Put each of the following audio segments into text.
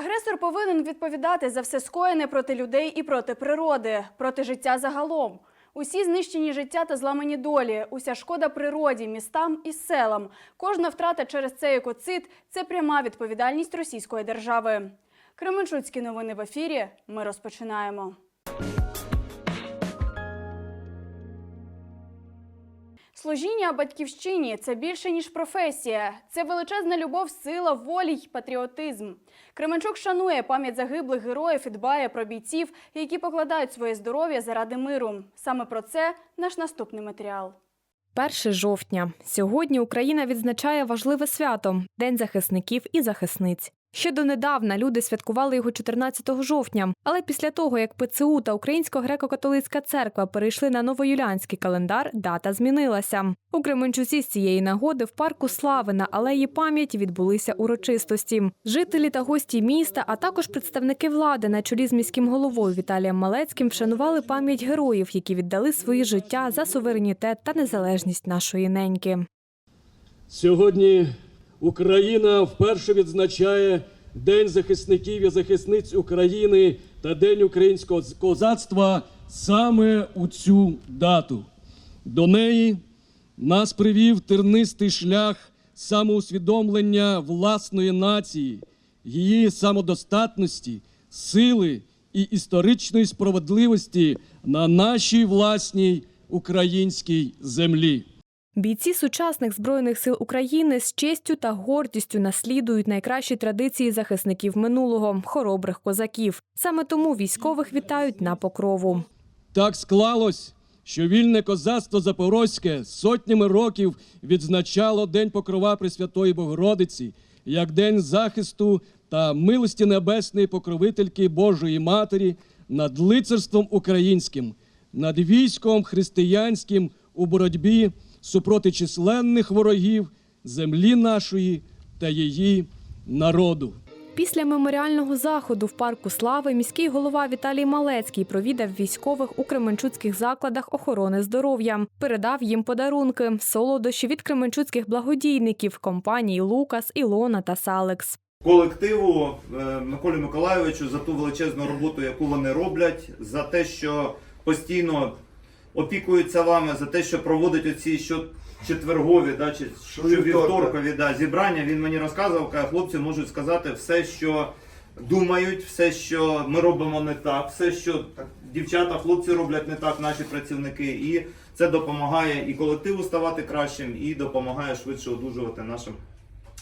Агресор повинен відповідати за все скоєне проти людей і проти природи, проти життя загалом. Усі знищені життя та зламані долі, уся шкода природі, містам і селам. Кожна втрата через цей екоцид – це пряма відповідальність російської держави. Кременчуцькі новини в ефірі. Ми розпочинаємо. Служіння батьківщині це більше ніж професія. Це величезна любов, сила, волі й патріотизм. Кременчук шанує пам'ять загиблих героїв і дбає про бійців, які покладають своє здоров'я заради миру. Саме про це наш наступний матеріал. 1 жовтня. Сьогодні Україна відзначає важливе свято День захисників і захисниць. Ще донедавна люди святкували його 14 жовтня, але після того, як ПЦУ та Українська греко-католицька церква перейшли на новоюліанський календар, дата змінилася. У Кременчуці з цієї нагоди в парку Слави на алеї пам'яті відбулися урочистості. Жителі та гості міста, а також представники влади на чолі з міським головою Віталієм Малецьким вшанували пам'ять героїв, які віддали свої життя за суверенітет та незалежність нашої неньки. Сьогодні Україна вперше відзначає День захисників і захисниць України та День українського козацтва саме у цю дату. До неї нас привів тернистий шлях самоусвідомлення власної нації, її самодостатності, сили і історичної справедливості на нашій власній українській землі. Бійці сучасних збройних сил України з честю та гордістю наслідують найкращі традиції захисників минулого хоробрих козаків. Саме тому військових вітають на покрову. Так склалось, що вільне козацтво Запорозьке сотнями років відзначало День Покрова Пресвятої Богородиці як день захисту та милості небесної покровительки Божої Матері над лицарством українським, над військом християнським у боротьбі супроти численних ворогів землі нашої та її народу. Після меморіального заходу в парку Слави міський голова Віталій Малецький провідав військових у кременчуцьких закладах охорони здоров'я, передав їм подарунки, солодощі від кременчуцьких благодійників компаній Лукас, Ілона та Салекс. колективу е, Миколі Миколайовичу за ту величезну роботу, яку вони роблять, за те, що постійно опікуються вами, за те, що проводить оці щочетвергові, да, чи щовівторкові да, зібрання. Він мені розказував, каже, хлопці можуть сказати все, що думають, все, що ми робимо не так, все, що дівчата, хлопці роблять не так, наші працівники. І це допомагає і колективу ставати кращим, і допомагає швидше одужувати нашим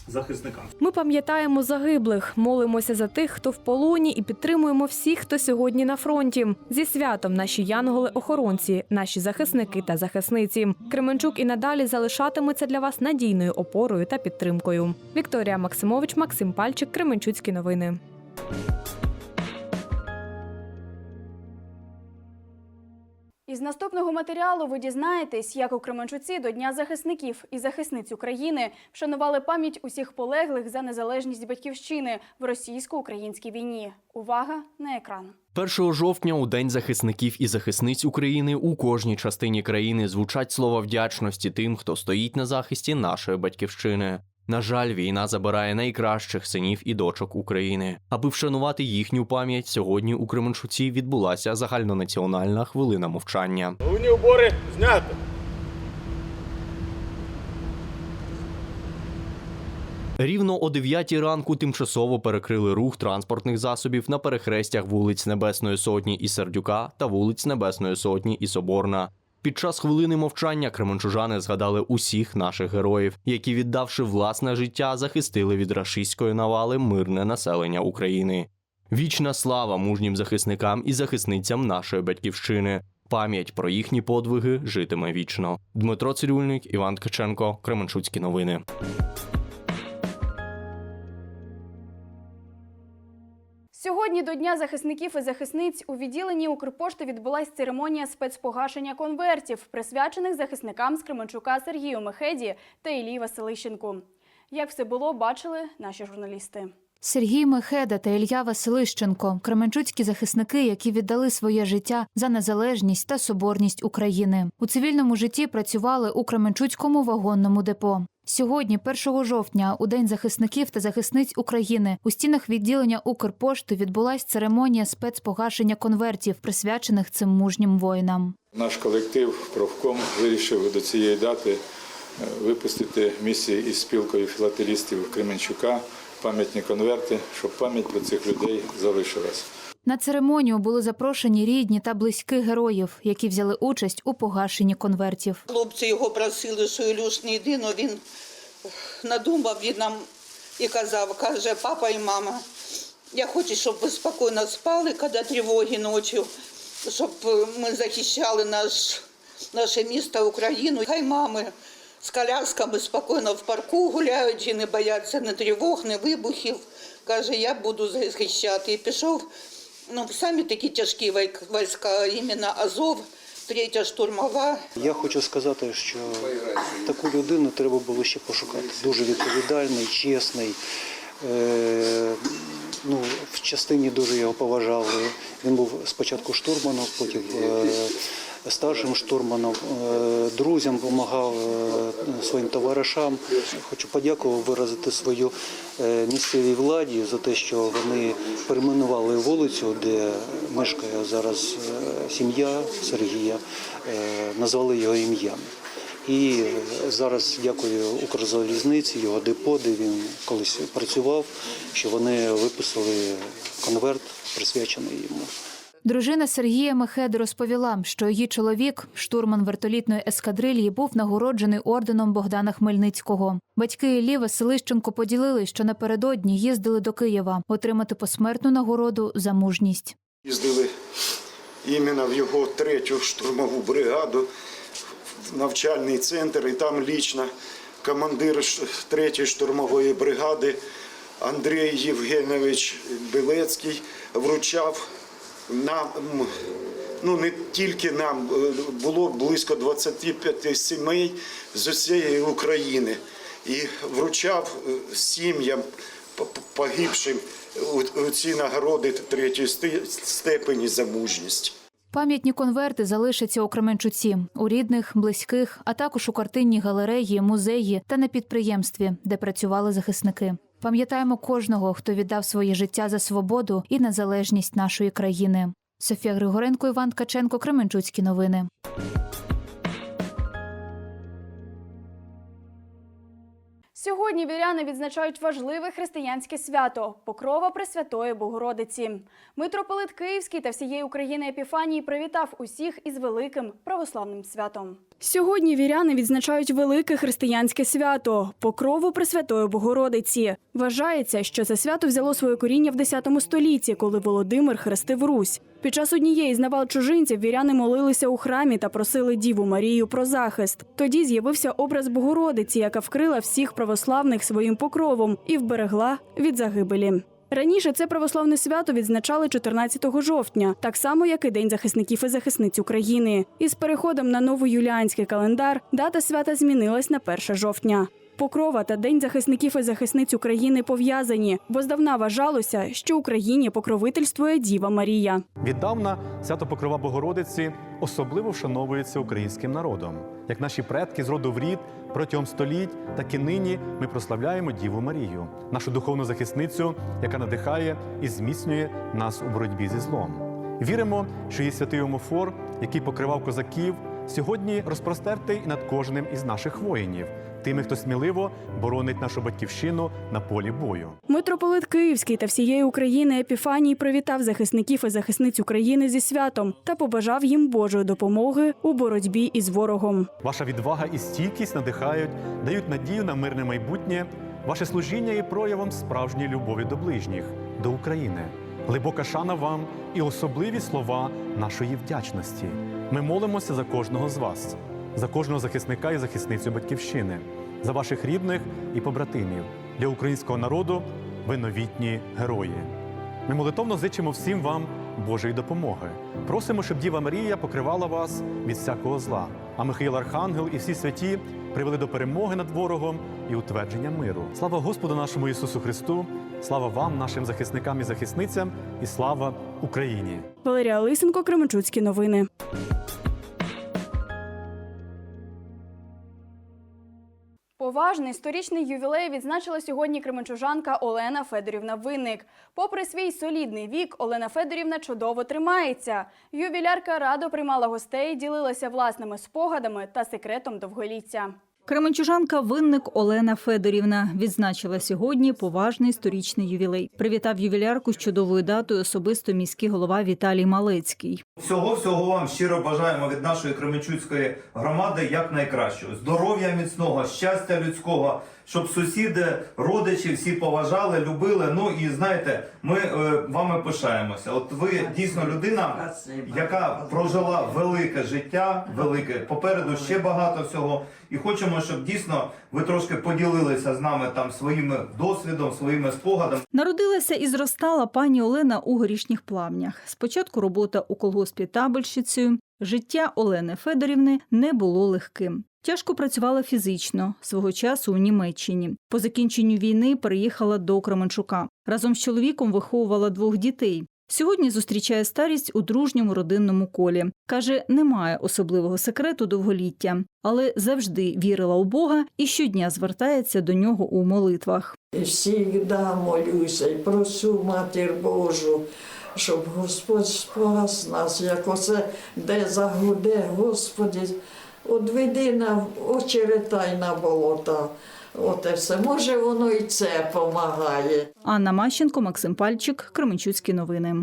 захисникам. Ми пам'ятаємо загиблих, молимося за тих, хто в полоні, і підтримуємо всіх, хто сьогодні на фронті. Зі святом наші янголи-охоронці, наші захисники та захисниці. Кременчук і надалі залишатиметься для вас надійною опорою та підтримкою. Вікторія Максимович, Максим Пальчик, Кременчуцькі новини. Із наступного матеріалу ви дізнаєтесь, як у Кременчуці до Дня захисників і захисниць України вшанували пам'ять усіх полеглих за незалежність батьківщини в російсько-українській війні. Увага на екран. 1 жовтня у День захисників і захисниць України у кожній частині країни звучать слова вдячності тим, хто стоїть на захисті нашої батьківщини. На жаль, війна забирає найкращих синів і дочок України. Аби вшанувати їхню пам'ять, сьогодні у Кременчуці відбулася загальнонаціональна хвилина мовчання. Головні убори знято. Рівно о 9 ранку тимчасово перекрили рух транспортних засобів на перехрестях вулиць Небесної Сотні і Сердюка та вулиць Небесної Сотні і Соборна. Під час хвилини мовчання кременчужани згадали усіх наших героїв, які, віддавши власне життя, захистили від рашистської навали мирне населення України. Вічна слава мужнім захисникам і захисницям нашої батьківщини. Пам'ять про їхні подвиги житиме вічно. Дмитро Цирюльник, Іван Ткаченко, Кременчуцькі новини. Сьогодні до Дня захисників і захисниць у відділенні Укрпошти відбулася церемонія спецпогашення конвертів, присвячених захисникам з Кременчука Сергію Мехеді та Ілії Василищенку. Як все було, бачили наші журналісти. Сергій Мехеда та Ілля Василищенко кременчуцькі захисники, які віддали своє життя за незалежність та соборність України. У цивільному житті працювали у Кременчуцькому вагонному депо. Сьогодні, 1 жовтня, у День захисників та захисниць України, у стінах відділення Укрпошти відбулась церемонія спецпогашення конвертів, присвячених цим мужнім воїнам. Наш колектив профком вирішив до цієї дати випустити місії із спілкою філателістів Кременчука пам'ятні конверти, щоб пам'ять про цих людей залишилась. На церемонію були запрошені рідні та близькі героїв, які взяли участь у погашенні конвертів. Хлопці його просили, що Ілюш не йди, але він надумав він нам і казав, каже, папа і мама, я хочу, щоб ви спокійно спали, коли тривоги ночі, щоб ми захищали наш, наше місто, Україну. Хай мами з колясками спокійно в парку гуляють і не бояться ні тривог, ні вибухів. Каже, я буду захищати. І пішов, ну, самі такі тяжкі війська, іменно Азов, третя штурмова. Я хочу сказати, що таку людину треба було ще пошукати. Дуже відповідальний, чесний. Е, ну, в частині дуже його поважали. Він був спочатку штурманом, потім е, старшим штурманом, е, друзям допомагав е, своїм товаришам. Хочу подякувати, виразити свою е, місцевій владі за те, що вони перейменували вулицю, де мешкає зараз сім'я Сергія, назвали його ім'ям. І зараз дякую Укрзалізниці, його депо, де він колись працював, що вони виписали конверт, присвячений йому. Дружина Сергія Мехеди розповіла, що її чоловік, штурман вертолітної ескадрильї, був нагороджений орденом Богдана Хмельницького. Батьки Іллі Василищенко поділили, що напередодні їздили до Києва отримати посмертну нагороду за мужність. Їздили іменно в його третю штурмову бригаду, в навчальний центр, і там лічно командир третьої штурмової бригади Андрій Євгенович Білецький вручав нам, ну не тільки нам, е, було близько 25 сімей з усієї України. І вручав е, сім'ям погибшим у ці нагороди третьої степені за мужність. Пам'ятні конверти залишаться у Кременчуці, у рідних, близьких, а також у картинній галереї, музеї та на підприємстві, де працювали захисники. Пам'ятаємо кожного, хто віддав своє життя за свободу і незалежність нашої країни. Софія Григоренко, Іван Ткаченко, Кременчуцькі новини. Сьогодні віряни відзначають важливе християнське свято Покрова Пресвятої Богородиці. Митрополит Київський та всієї України Епіфанії привітав усіх із великим православним святом. Сьогодні віряни відзначають велике християнське свято Покрову Пресвятої Богородиці. Вважається, що це свято взяло своє коріння в X столітті, коли Володимир хрестив Русь. Під час однієї з навал чужинців віряни молилися у храмі та просили Діву Марію про захист. Тоді з'явився образ Богородиці, яка вкрила всіх православних своїм покровом і вберегла від загибелі. Раніше це православне свято відзначали 14 жовтня, так само як і День захисників і захисниць України. Із переходом на новоюліанський календар дата свята змінилась на 1 жовтня. Покрова та День захисників і захисниць України пов'язані, бо здавна вважалося, що Україні покровительствує Діва Марія. Віддавна свято Покрова Богородиці особливо вшановується українським народом. Як наші предки з роду в рід протягом століть, так і нині ми прославляємо Діву Марію, нашу духовну захисницю, яка надихає і зміцнює нас у боротьбі зі злом. Віримо, що її святий омофор, який покривав козаків, сьогодні розпростертий над кожним із наших воїнів, тими, хто сміливо боронить нашу батьківщину на полі бою. Митрополит Київський та всієї України Епіфаній привітав захисників і захисниць України зі святом та побажав їм Божої допомоги у боротьбі із ворогом. Ваша відвага і стійкість надихають, дають надію на мирне майбутнє. Ваше служіння є проявом справжньої любові до ближніх, до України. Глибока шана вам і особливі слова нашої вдячності. Ми молимося за кожного з вас, за кожного захисника і захисницю батьківщини, за ваших рідних і побратимів. Для українського народу ви новітні герої. Ми молитовно зичимо всім вам Божої допомоги. Просимо, щоб Діва Марія покривала вас від всякого зла, А Михаїл Архангел і всі святі привели до перемоги над ворогом і утвердження миру. Слава Господу нашому Ісусу Христу! Слава вам, нашим захисникам і захисницям, і слава Україні! Валерія Лисенко, Кременчуцькі новини. Поважний сторічний ювілей відзначила сьогодні кременчужанка Олена Федорівна Винник. Попри свій солідний вік, Олена Федорівна чудово тримається. Ювілярка радо приймала гостей, ділилася власними спогадами та секретом довголіття. Кременчужанка винник Олена Федорівна відзначила сьогодні поважний сторічний ювілей. Привітав ювілярку з чудовою датою особисто міський голова Віталій Малецький. Всього всього вам щиро бажаємо від нашої Кременчуцької громади як найкращого. Здоров'я міцного, щастя людського, щоб сусіди, родичі всі поважали, любили. Ну і знаєте, ми е, вами пишаємося. От ви дійсно людина, яка прожила велике життя, велике попереду ще багато всього. І хочемо, щоб дійсно ви трошки поділилися з нами там своїм досвідом, своїми спогадами. Народилася і зростала пані Олена у горішніх плавнях. Спочатку робота у колгоспі табельщицею. Життя Олени Федорівни не було легким. Тяжко працювала фізично свого часу у Німеччині. По закінченню війни переїхала до Кременчука. Разом з чоловіком виховувала двох дітей. Сьогодні зустрічає старість у дружньому родинному колі. Каже, немає особливого секрету довголіття, але завжди вірила у Бога і щодня звертається до нього у молитвах. Всігда молюся і прошу Матір Божу, щоб Господь спас нас, як оце де загуде, Господі, одведи на очеретай на болота. От і все. Може, воно і це помагає. Анна Мащенко, Максим Пальчик, Кременчуцькі новини.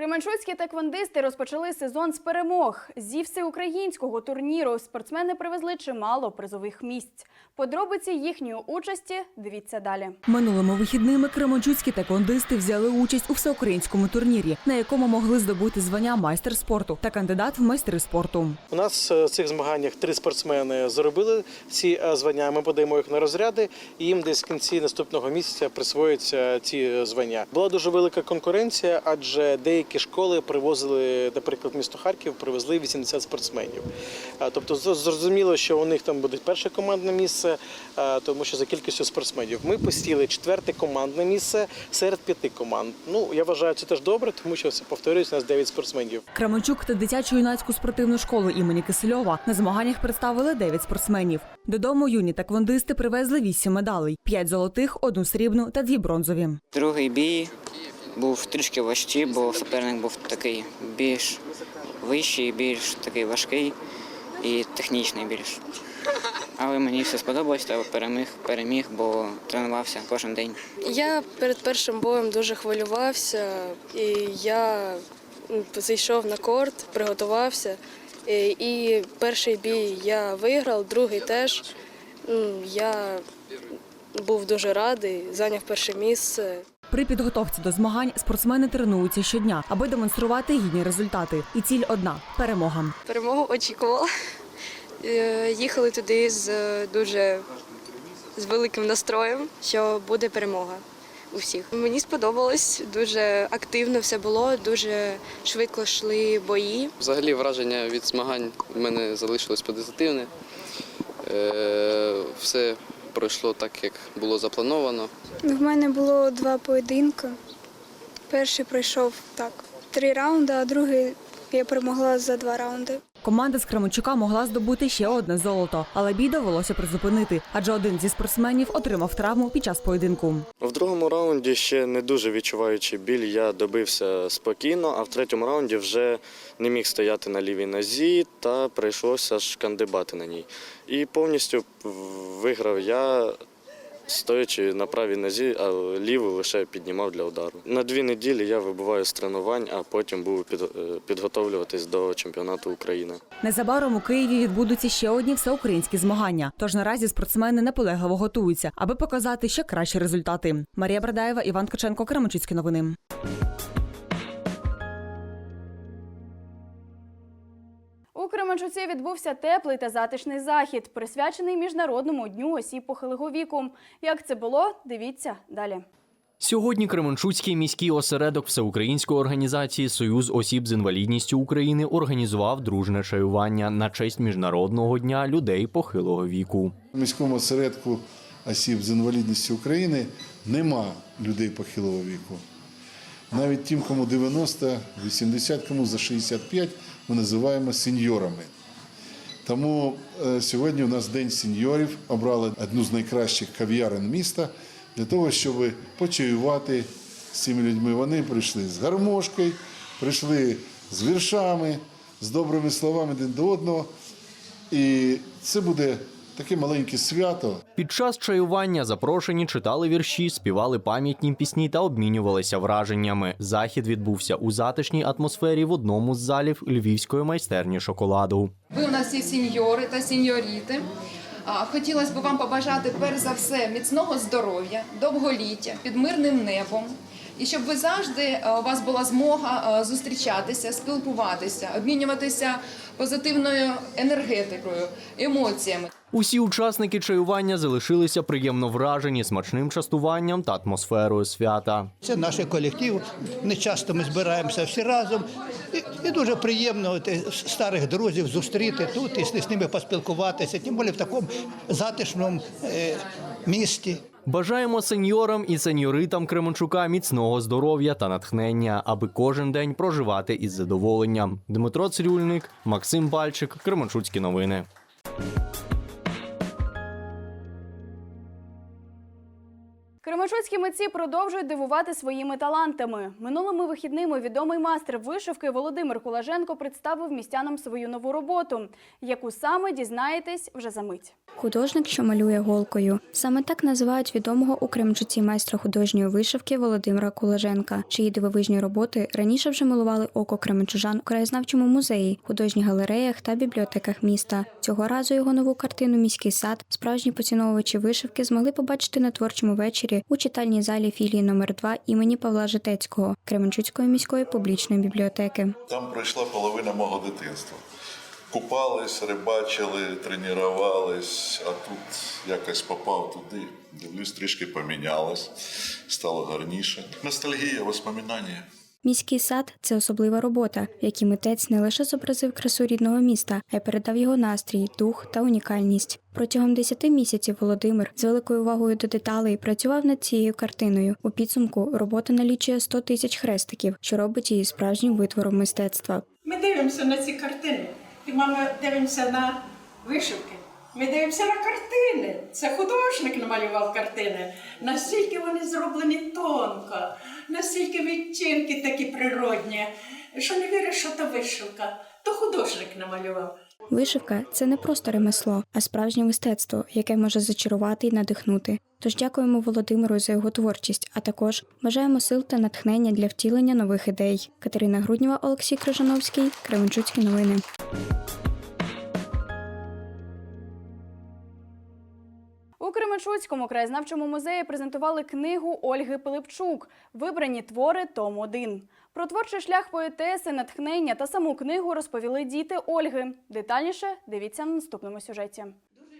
Кременчуцькі таквондисти розпочали сезон з перемог. Зі всеукраїнського турніру спортсмени привезли чимало призових місць. Подробиці їхньої участі дивіться далі. Минулими вихідними кременчуцькі такондисти взяли участь у всеукраїнському турнірі, на якому могли здобути звання майстер спорту та кандидат в майстри спорту. У нас е, в цих змаганнях три спортсмени заробили ці е, звання. Ми подаємо їх на розряди, і їм десь в кінці наступного місяця присвоюються ці е, звання. Була дуже велика конкуренція, адже деякі школи привозили, наприклад, місто Харків, привезли 80 спортсменів. Тобто зрозуміло, що у них там буде перше командне місце, тому що за кількістю спортсменів ми посіли четверте командне місце серед п'яти команд. Ну я вважаю, це теж добре, тому що це повторюється, у нас 9 спортсменів. Кременчук та дитячу юнацьку спортивну школу імені Кисельова на змаганнях представили 9 спортсменів. Додому юні таквондисти привезли 8 медалей: 5 золотих, одну срібну та дві бронзові. Другий бій був трішки важчий, бо суперник був такий більш вищий, більш такий важкий і технічний більш. Але мені все сподобалось, та переміг, переміг, бо тренувався кожен день. Я перед першим боєм дуже хвилювався, і я зайшов на корт, приготувався. І, перший бій я виграв, другий теж. Я був дуже радий, зайняв перше місце. При підготовці до змагань спортсмени тренуються щодня, аби демонструвати гідні результати. І ціль одна перемога. Перемогу очікувала. Е, Їхали туди з е, дуже з великим настроєм, що буде перемога у всіх. Мені сподобалось, дуже активно все було, дуже швидко йшли бої. Взагалі враження від змагань в мене залишилось позитивне. Е, Все пройшло так, як було заплановано. В мене було два поєдинки. Перший пройшов так три раунди, а другий я перемогла за два раунди. Команда з Кременчука могла здобути ще одне золото, але бій довелося призупинити, адже один зі спортсменів отримав травму під час поєдинку. В другому раунді ще не дуже відчуваючи біль, я добився спокійно, а в третьому раунді вже не міг стояти на лівій нозі та прийшлося шкандибати на ній. І повністю виграв я, стоячи на правій нозі, а ліву лише піднімав для удару. На дві неділі я вибуваю з тренувань, а потім був під- е, підготовлюватись до чемпіонату України. Незабаром у Києві відбудуться ще одні всеукраїнські змагання. Тож наразі спортсмени наполегливо готуються, аби показати ще кращі результати. Марія Брадаєва, Іван Каченко, Кременчуцькі новини. Кременчуці відбувся теплий та затишний захід, присвячений Міжнародному дню осіб похилого віку. Як це було, дивіться далі. Сьогодні Кременчуцький міський осередок всеукраїнської організації Союз осіб з інвалідністю України організував дружне чаювання на честь міжнародного дня людей похилого віку. У міському осередку осіб з інвалідністю України нема людей похилого віку. Навіть тим, кому 90, 80, кому за 65, ми називаємо сеньорами. Тому е, сьогодні у нас День сеньорів. Обрали одну з найкращих кав'ярин міста для того, щоб почаювати з цими людьми. Вони прийшли з гармошкою, прийшли з віршами, з добрими словами один до одного. І це буде таке маленьке свято. Під час чаювання запрошені читали вірші, співали пам'ятні пісні та обмінювалися враженнями. Захід відбувся у затишній атмосфері в одному з залів львівської майстерні шоколаду. Ви у нас всі сеньори та сеньоріти. А, Хотілося б вам побажати перш за все міцного здоров'я, довголіття під мирним небом. І щоб ви завжди е, у вас була змога е, зустрічатися, спілкуватися, обмінюватися позитивною енергетикою, емоціями. Усі учасники чаювання залишилися приємно вражені смачним частуванням та атмосферою свята. Це наш колектив. Не часто ми збираємося всі разом. І, і дуже приємно е, старих друзів зустріти тут і з, з ними поспілкуватися, тим більше в такому затишному е, місті. Бажаємо сеньорам і сеньоритам Кременчука міцного здоров'я та натхнення, аби кожен день проживати із задоволенням. Дмитро Цирюльник, Максим Бальчик, Кременчуцькі новини. Кременчуцькі митці продовжують дивувати своїми талантами. Минулими вихідними відомий майстер вишивки Володимир Кулаженко представив містянам свою нову роботу, яку саме дізнаєтесь вже за мить. Художник, що малює голкою. Саме так називають відомого у Кремчуці майстра художньої вишивки Володимира Кулаженка, чиї дивовижні роботи раніше вже милували око кременчужан у краєзнавчому музеї, художніх галереях та бібліотеках міста. Цього разу його нову картину Міський сад справжні поціновувачі вишивки змогли побачити на творчому вечорі у читальній залі філії номер 2 імені Павла Житецького Кременчуцької міської публічної бібліотеки. Там пройшла половина мого дитинства. Купались, рибачили, тренувались, а тут якось попав туди. Дивлюсь, трішки помінялось, стало гарніше. Ностальгія, воспоминання. Міський сад це особлива робота, в якій митець не лише зобразив красу рідного міста, а й передав його настрій, дух та унікальність. Протягом 10 місяців Володимир з великою увагою до деталей працював над цією картиною. У підсумку робота налічує 100 тисяч хрестиків, що робить її справжнім витвором мистецтва. Ми дивимося на ці картини. І мама дивимося на вишивки. Ми дивимося на картини. Це художник намалював картини. Настільки вони зроблені тонко, настільки відтінки такі природні, що не віриш, що то вишивка, то художник намалював. Вишивка це не просто ремесло, а справжнє мистецтво, яке може зачарувати і надихнути. Тож дякуємо Володимиру за його творчість, а також бажаємо сил та натхнення для втілення нових ідей. Катерина Груднєва, Олексій Крижановський, Кременчуцькі новини. У Кременчуцькому краєзнавчому музеї презентували книгу Ольги Пилипчук Вибрані твори Том 1 Про творчий шлях поетеси, натхнення та саму книгу розповіли діти Ольги. Детальніше дивіться на наступному сюжеті.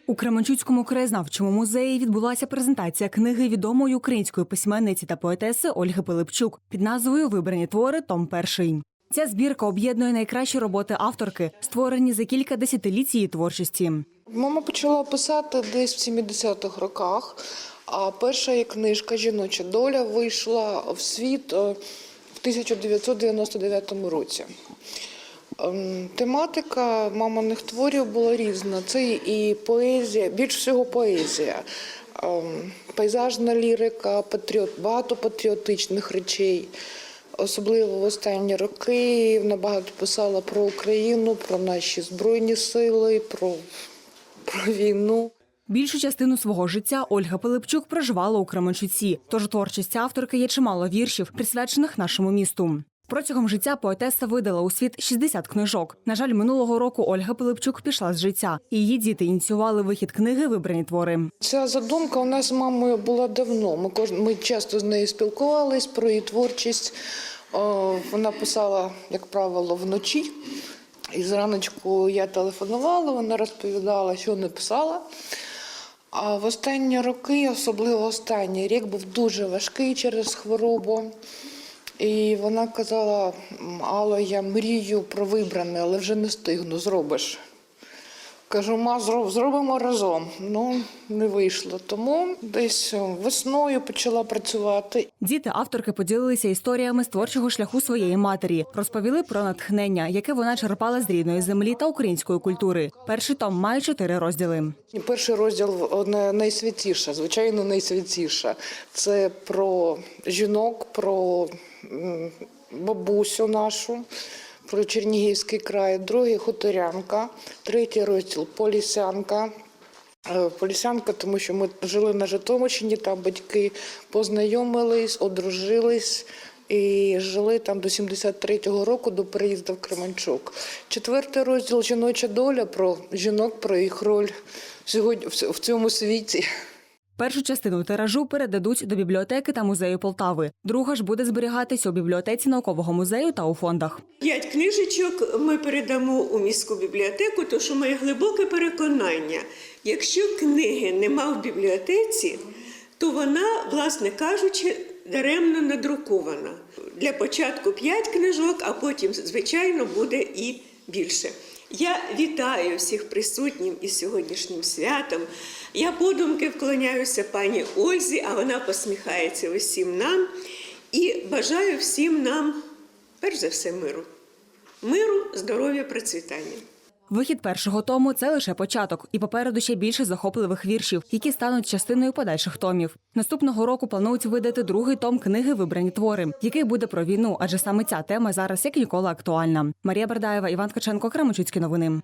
У Кременчуцькому краєзнавчому музеї відбулася презентація книги відомої української письменниці та поетеси Ольги Пилипчук під назвою Вибрані твори Том перший. Ця збірка об'єднує найкращі роботи авторки, створені за кілька десятиліть її творчості. Мама почала писати десь в 70-х роках. А перша її книжка Жіноча доля вийшла в світ е, в 1999 році. Ем, Тематика маминих творів була різна. Це і поезія, більш всього поезія, ем, пейзажна лірика, патріот, багато патріотичних речей. Особливо в останні роки вона багато писала про Україну, про наші збройні сили, про, про війну. Більшу частину свого життя Ольга Пилипчук проживала у Кременчуці, тож у творчості авторки є чимало віршів, присвячених нашому місту. Протягом життя поетеса видала у світ 60 книжок. На жаль, минулого року Ольга Пилипчук пішла з життя, її діти ініціювали вихід книги Вибрані твори. Ця задумка у нас з мамою була давно. Ми кож... ми часто з нею спілкувались про її творчість. О, Вона писала, як правило, вночі. І зраночку я телефонувала, вона розповідала, що не писала. А в останні роки, особливо останній рік, був дуже важкий через хворобу. І вона казала: «М, Алло, я мрію про вибране, але вже не встигну, зробиш. Кажу, ма, зробимо разом. Ну, не вийшло. Тому десь весною почала працювати. Діти авторки поділилися історіями з творчого шляху своєї матері, розповіли про натхнення, яке вона черпала з рідної землі та української культури. Перший том має чотири розділи. Перший розділ одне найсвятіше, звичайно, найсвятіше. Це про жінок, про бабусю нашу, про Чернігівський край, другий хуторянка, третій розділ полісянка. Е, Полісянка, тому що ми жили на Житомирщині, там батьки познайомились, одружились і жили там до 73-го року, до переїзду в Кременчук. Четвертий розділ Жіноча доля про жінок, про їх роль сьогодні в цьому світі. Першу частину тиражу передадуть до бібліотеки та музею Полтави. Друга ж буде зберігатися у бібліотеці наукового музею та у фондах. П'ять книжечок ми передамо у міську бібліотеку, тому що моє глибоке переконання, якщо книги нема в бібліотеці, то вона, власне кажучи, даремно надрукована. Для початку п'ять книжок, а потім, звичайно, буде і більше. Я вітаю всіх присутнім із сьогоднішнім святом. Я подумки вклоняюся пані Ользі, а вона посміхається усім нам і бажаю всім нам, перш за все, миру. Миру, здоров'я, процвітання. Вихід першого тому це лише початок, і попереду ще більше захопливих віршів, які стануть частиною подальших томів. Наступного року планують видати другий том книги Вибрані твори, який буде про війну, адже саме ця тема зараз як ніколи актуальна. Марія Бердаєва, Іван Ткаченко, Кременчуцькі новини.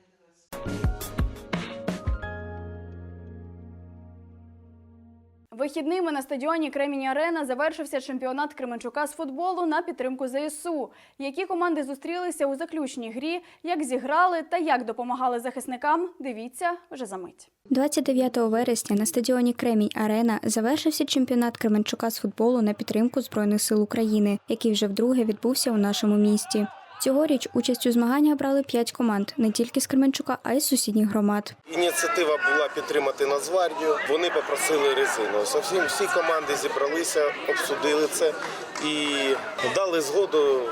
Вихідними на стадіоні Кремінь Арена завершився чемпіонат Кременчука з футболу на підтримку ЗСУ. Які команди зустрілися у заключній грі, як зіграли та як допомагали захисникам, дивіться вже за мить. 29 вересня на стадіоні Кремінь Арена завершився чемпіонат Кременчука з футболу на підтримку Збройних сил України, який вже вдруге відбувся у нашому місті. Цьогоріч участь у змаганнях брали п'ять команд не тільки з Кременчука, а й з сусідніх громад. Ініціатива була підтримати Нацгвардію. Вони попросили резину. Зовсім всі команди зібралися, обсудили це і дали згоду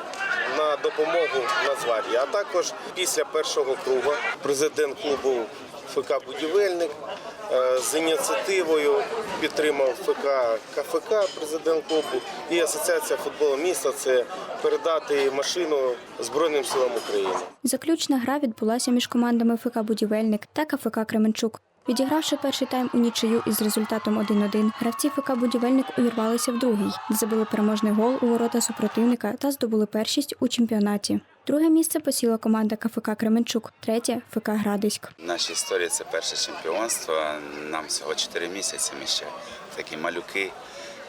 на допомогу Нацгвардії. А також після першого кругу президент клубу ФК Будівельник е, з ініціативою підтримав ФК КФК, президент клубу, і Асоціація футболу міста це передати машину Збройним силам України. Заключна гра відбулася між командами ФК Будівельник та КФК Кременчук. Відігравши перший тайм у нічию із результатом 1-1, гравці ФК Будівельник увірвалися в другий, забили переможний гол у ворота супротивника та здобули першість у чемпіонаті. Друге місце посіла команда КФК Кременчук, третє ФК Градиськ. Нашій історії це перше чемпіонство. Нам всього 4 місяці. Ми ще такі малюки.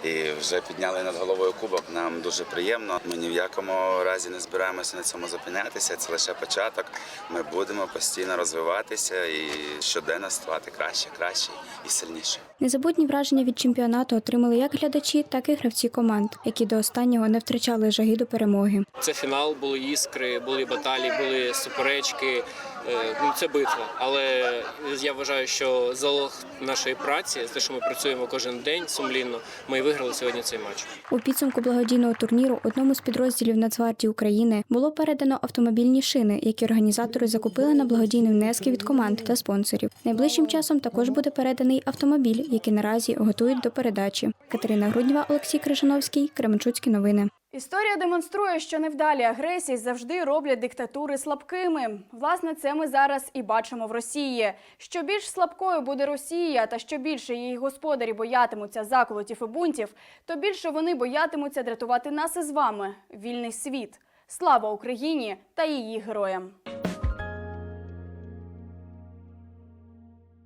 І вже підняли над головою кубок. Нам дуже приємно. Ми ні в якому разі не збираємося на цьому зупинятися. Це лише початок. Ми будемо постійно розвиватися і щоденно ставати краще, краще і сильніше. Незабутні враження від чемпіонату отримали як глядачі, так і гравці команд, які до останнього не втрачали жаги до перемоги. Це фінал, були іскри, були баталії, були суперечки. Е, Ну, це битва. Але я вважаю, що залог нашої праці, те, що ми працюємо кожен день сумлінно, ми виграли сьогодні цей матч. У підсумку благодійного турніру одному з підрозділів Нацгвардії України було передано автомобільні шини, які організатори закупили на благодійні внески від команд та спонсорів. Найближчим часом також буде переданий автомобіль, який наразі готують до передачі. Катерина Груднєва, Олексій Крижановський, Кременчуцькі новини. Історія демонструє, що невдалі агресії завжди роблять диктатури слабкими. Власне, це ми зараз і бачимо в Росії. Що більш слабкою буде Росія, та що більше її господарі боятимуться заколотів і бунтів, то більше вони боятимуться дратувати нас із вами вільний світ. Слава Україні та її героям!